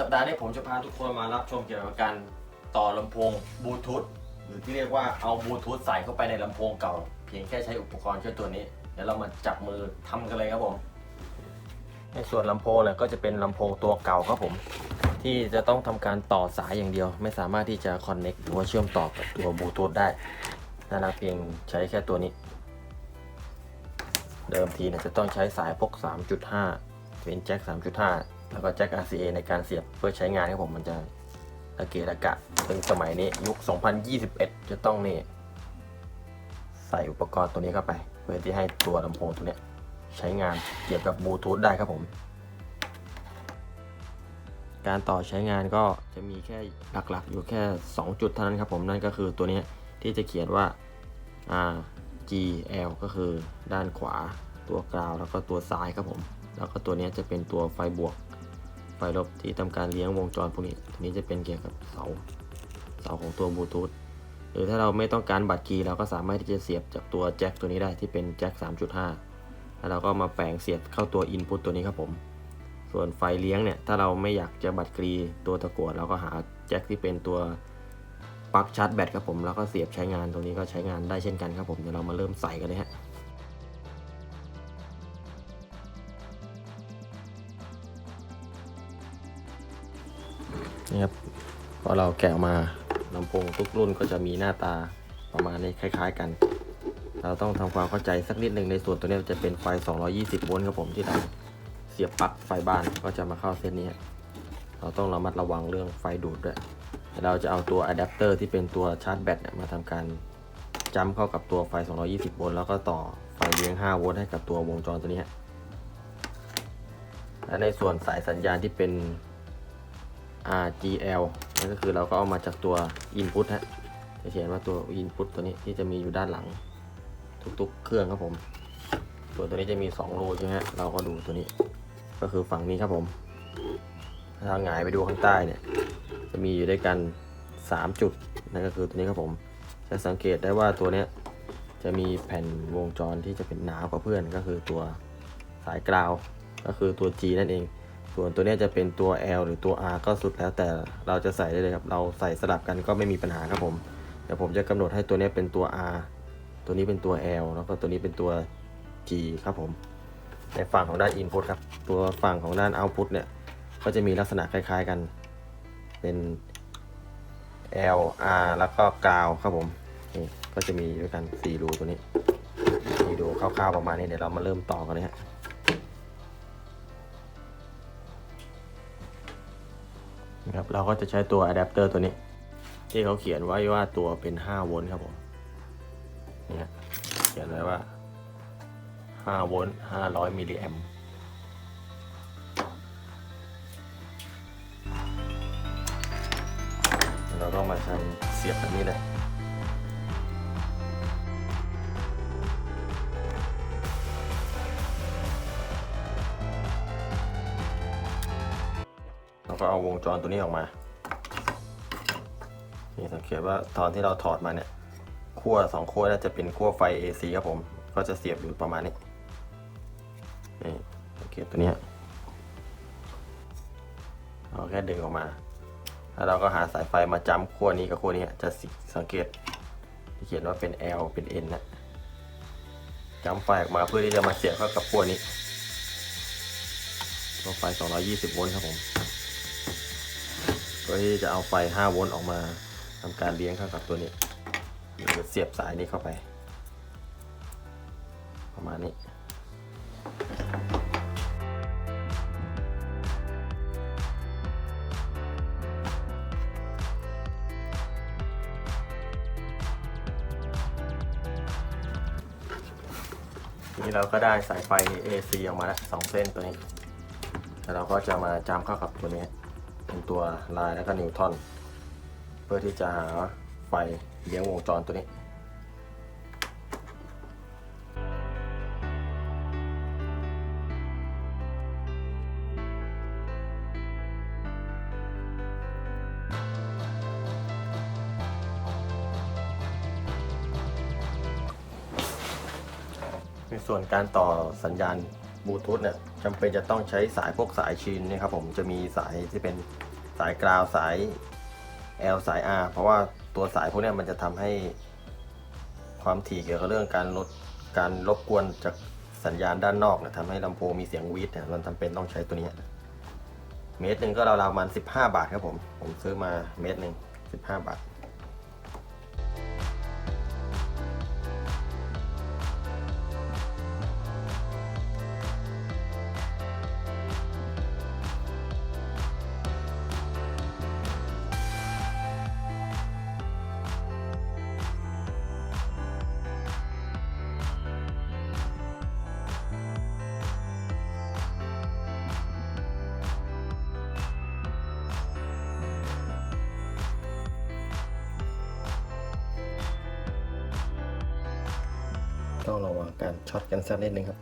วัสดีครับในสัปดาห์นี้ผมจะพาทุกคนมารับชมเกี่ยวกับการต่อลำโพงบลูทูธหรือที่เรียกว่าเอาบลูทูธใส่เข้าไปในลำโพงเก่า เพียงแค่ใช้อุปกรณ์แค่ตัวนี้ เดี๋ยวเรามาจับมือทำกันเลยครับผม ในส่วนลำโพงเนี่ยก็จะเป็นลำโพงตัวเก่าครับผม ที่จะต้องทำการต่อสายอย่างเดียว ไม่สามารถที่จะคอนเน็กหรือว่าเชื่อมต่อกับตัวบลูทูธได้นะครับเพียงใช้แค่ตัวนี้ เดิมทีเนี่ยจะต้องใช้สายพก 3.5 เป็นแจ็ค3.5 แล้วก็แจ็ค RCA ในการเสียบเพื่อใช้งานครับผมมันจะตะเกะตะกะถึงสมัยนี้ยุค 2021 จะต้องนี่ใส่อุปกรณ์ตัวนี้เข้าไป เพื่อที่ให้ตัวลำโพงตัวนี้ใช้งานเกี่ยวกับบลูทูธได้ครับผม การต่อใช้งานก็จะมีแค่หลักๆ อยู่แค่ 2 จุดเท่านั้นครับผมนั่นก็คือตัวนี้ที่จะเขียนว่า R G L ก็คือด้านขวาตัวกราวแล้วก็ตัวซ้ายครับผม แล้วก็ตัวนี้จะเป็นตัวไฟบวก ไฟลบที่ทำการเลี้ยงวงจรพวกนี้ตัวนี้จะเป็นเกี่ยวกับเสาเสาของตัวบลูทูธหรือถ้าเราไม่ต้องการบัตรคีย์เราก็สามารถที่จะเสียบจากตัวแจ็คตัวนี้ได้ที่เป็นแจ็ค3.5 แล้วเราก็มาแปลงเสียบเข้าตัวอินพุตตัวนี้ครับผม ส่วนไฟเลี้ยงเนี่ยถ้าเราไม่อยากจะบัตรกรีตัวตะกั่วเราก็หาแจ็คที่เป็นตัวปลั๊กชาร์จแบตครับผมแล้วก็เสียบใช้งานตรงนี้ก็ใช้งานได้เช่นกันครับผมเดี๋ยวเรามาเริ่มใส่กันเลยฮะ นี่ครับพอเราแกะออกมาลำโพงทุกรุ่นก็จะมีหน้าตาประมาณนี้คล้าย ๆ กัน เราต้องทำความเข้าใจสักนิดหนึ่งในส่วนตัวนี้จะเป็นไฟ 220 โวลต์ครับผมที่เราเสียบปลั๊กไฟบ้านก็จะมาเข้าเส้นนี้ เราต้องระมัดระวังเรื่องไฟดูดด้วยเราจะเอาตัวอะแดปเตอร์ที่เป็นตัวชาร์จแบตเนี่ยมาทำการจัมเข้ากับตัวไฟ 220 โวลต์แล้วก็ต่อไฟเลี้ยง 5 โวลต์ให้กับตัววงจรตัวนี้และในส่วนสายสัญญาณที่เป็น RGL นั่นก็คือเราก็เอามาจากตัว Input ฮะจะเขียนว่าตัว Input ตัวนี้ที่จะมีอยู่ด้านหลัง ทุกๆ เครื่องครับผม ตัวตัวนี้จะมี 2 รูใช่ไหมฮะเราก็ดูตัวนี้ ก็คือฝั่งนี้ครับผม ถ้าหงายไปดูข้างใต้เนี่ย จะมีอยู่ด้วยกัน 3 จุดนั่นก็คือตัวนี้ครับผม จะสังเกตได้ว่าตัวนี้จะมีแผ่นวงจรที่จะเป็นหนากว่าเพื่อนก็คือตัวสายกราว ก็คือตัว G นั่นเอง ส่วนตัวนี้จะเป็นตัว L หรือตัว R ก็สุดแล้วแต่เราจะใส่ได้เลยครับ เราใส่สลับกันก็ไม่มีปัญหาครับผม เดี๋ยวผมจะกำหนดให้ตัวนี้เป็นตัว R ตัวนี้เป็นตัว L แล้วก็ตัวนี้เป็นตัว G ครับผม ในฝั่งของด้าน Input ครับ ตัวฝั่งของด้าน Output เนี่ย ก็จะมีลักษณะคล้าย ๆกัน เป็น L R แล้วก็กาวครับผมนี่ก็จะมีด้วยกัน4รูตัวนี้นี่ดูคร่าวๆประมาณนี้เดี๋ยวเรามาเริ่มต่อกันเลยฮะ นะครับเราก็จะใช้ตัวอะแดปเตอร์ตัวนี้ ที่เขาเขียนไว้ว่าตัวเป็น 5 โวลต์ครับผมเนี่ยเขียนไว้ว่า 5 โวลต์ 500 มิลลิแอมป์เราก็มาใช้เสียบแบบนี้เลย ก็เอาวงจรตัวนี้ออกมา นี่สังเกตว่าตอนที่เราถอดมาเนี่ยขั้วสองขั้วน่าจะเป็นขั้วไฟ AC ครับผม ก็จะเสียบอยู่ประมาณนี้ นี่สังเกตตัวนี้เราแค่ดึงออกมา แล้วเราก็หาสายไฟมาจ้ำขั้วนี้กับขั้วนี้จะส,สังเกตที่เขียนว่าเป็น L เป็น N นะจ้ำไฟออกมาเพื่อที่จะมาเสียบเข้ากับขั้วนี้ตัวไฟ 220 โวลต์ครับผม เพื่อที่จะเอาไฟ 5 โวลต์ออกมาทำการเลี้ยงเข้ากับตัวนี้หรือเสียบสายนี้เข้าไป ประมาณนี้นี่เราก็ได้สายไฟ AC ออกมาแล้วสองเส้นตัวนี้ แล้วเราก็จะมาจามเข้ากับตัวนี้ เป็นตัวลายแล้วก็นิวทอนเพื่อที่จะหาไฟเลี้ยงวงจรตัวนี้ในส่วนการต่อสัญญาณบลูทูธเนี่ย จำเป็นจะต้องใช้สายพวกสายชินนะครับผมจะมีสายที่เป็นสายกราวสาย L สาย R เพราะว่าตัวสายพวกนี้มันจะทำให้ความถี่เกี่ยวกับเรื่องการลดการรบกวนจากสัญญาณด้านนอกนี่ยทำให้ลำโพงมีเสียงวีดเนี่ยมันจำเป็นต้องใช้ตัวนี้ เมตรหนึ่งก็ราวๆประมาณ15 บาทครับผม ผมซื้อมาเมตรหนึ่ง15 บาท ต้องระวังการช็อตกันสักนิดนึงครับ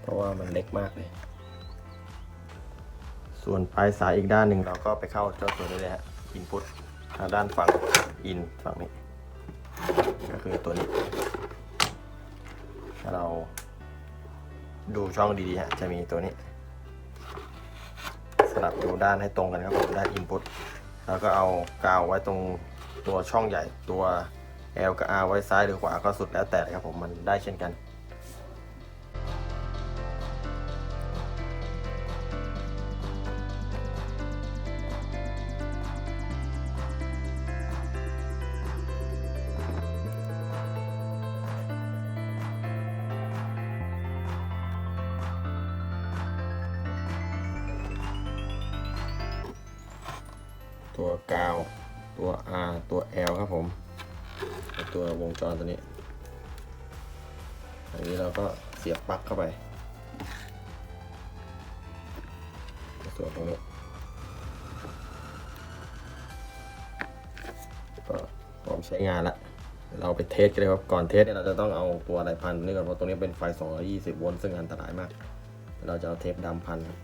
เพราะว่ามันเล็กมากเลย ส่วนปลายสายอีกด้านหนึ่งเราก็ไปเข้าเจ้าตัวนี้เลยฮะอินพุตทางด้านฝั่งอินฝั่งนี้ ก็คือตัวนี้ ถ้าเราดูช่องดีๆฮะจะมีตัวนี้ สลับดูด้านให้ตรงกันครับผมด้านอินพุตแล้วก็เอากาวไว้ตรงตัวช่องใหญ่ตัว L กับ R ไว้ซ้ายหรือขวาก็สุดแล้วแต่ครับผมมันได้เช่นกัน ตัวกาว ตัว R ตัว L ครับผม ตัววงจรตัวนี้ อันนี้เราก็เสียบปลั๊กเข้าไปในส่วตรงนี้ก็พร้อมใช้งานละเดี๋ยวเราไปเทสกันเลยครับ ก่อนเทสเนี่ยเราจะต้องเอาตัวอะไรพันนี่ก่อนเพราะตรงนี้เป็นไฟ 220 โวลต์ซึ่งอันตรายมากเดี๋ยวเราจะเอาเทปดำพันครับ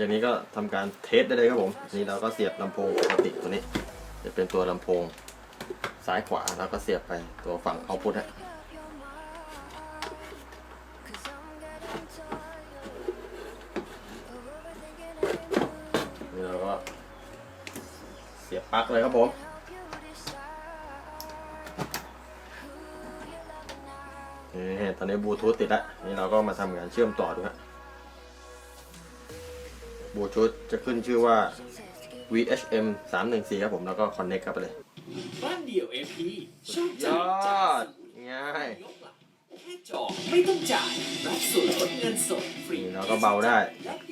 จากนี้ก็ทำการเทสได้เลยครับผมนี่เราก็เสียบลำโพงปกติตัวนี้ จะเป็นตัวลำโพงซ้ายขวาแล้วก็เสียบไปตัวฝั่งเอาพุทฮะนี่เราก็เสียบปลั๊กเลยครับผมนี่ตอนนี้บลูทูธติดแล้วนี่เราก็มาทำการเชื่อมต่อดูฮะ บลูทูธจะขึ้นชื่อว่า VHM 314ครับผมแล้วก็ connect เข้าไปเลย บ้านเดี่ยว MP ชอบยจ่ายอจ่ายดง่าย ยกหลังแค่จองไม่ต้องจ่ายรับส่วนลดเงินสดฟรีนี่เราก็เบาได้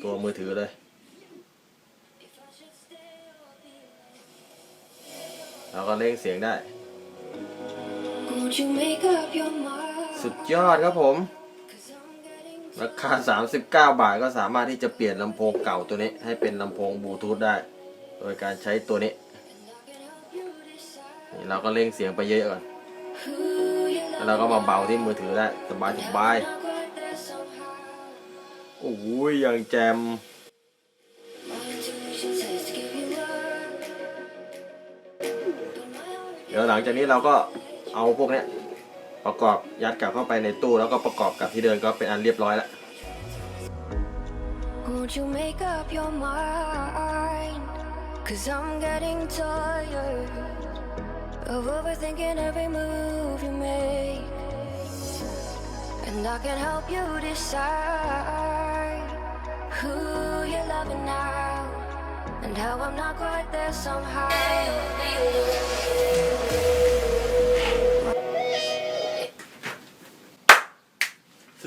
ตัวมือถือเลย เราก็เร่งเสียงได้ Won't you make up your mind? สุดยอดครับผม Cause I'm getting ราคา 39 บาทก็สามารถที่จะเปลี่ยนลำโพงเก่าตัวนี้ ให้เป็นลำโพงบลูทูธได้ โดยการใช้ตัวนี้นี่เราก็เร่งเสียงไปเยอะก่อน แล้วเราก็มาเบาที่มือถือได้ สบายสบายโอ้ยอย่างแจมเดี๋ยวหลังจากนี้เราก็เอาพวกเนี้ย ประกอบยัดกลับเข้าไปในตู้แล้วก็ประกอบกับที่เดินก็เป็นอันเรียบร้อยแล้ว Won't you make up your mind? Cause I'm getting tired of overthinking every move you make. And I can help you decide who you're loving now. And how I'm not quite there somehow.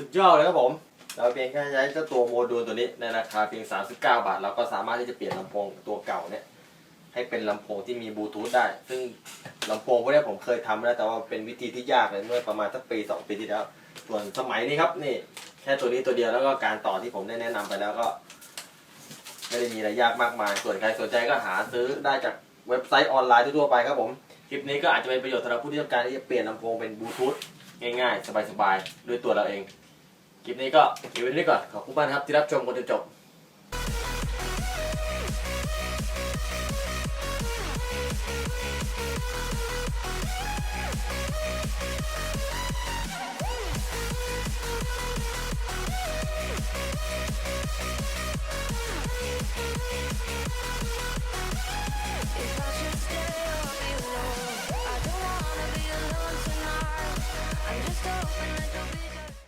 สุดยอดเลยครับผม เราเพียงแค่ใช้เจ้าตัวโมดูลตัวนี้ในราคาเพียง 39 บาท เราก็สามารถที่จะเปลี่ยนลำโพงตัวเก่าเนี่ย ให้เป็นลำโพงที่มีบลูทูธได้ ซึ่งลำโพงพวกนี้ผมเคยทำแล้วแต่ว่าเป็นวิธีที่ยากเลยเมื่อประมาณสักปี 2 ปีที่แล้ว ส่วนสมัยนี้ครับนี่แค่ตัวนี้ตัวเดียวแล้วก็การต่อที่ผมได้แนะนำไปแล้วก็ไม่ได้มีอะไรยากมากมาย ส่วนใครสนใจก็หาซื้อได้จากเว็บไซต์ออนไลน์ทั่วไปครับผม คลิปนี้ก็อาจจะเป็นประโยชน์สำหรับผู้ที่ต้องการที่จะเปลี่ยนลำโพงเป็นบลูทูธง่ายๆ สบายๆ ด้วยตัวเราเอง คลิปนี้ก็เก็บไว้ที่นี่ก่อนขอบคุณมากนะครับที่รับชมจนจบ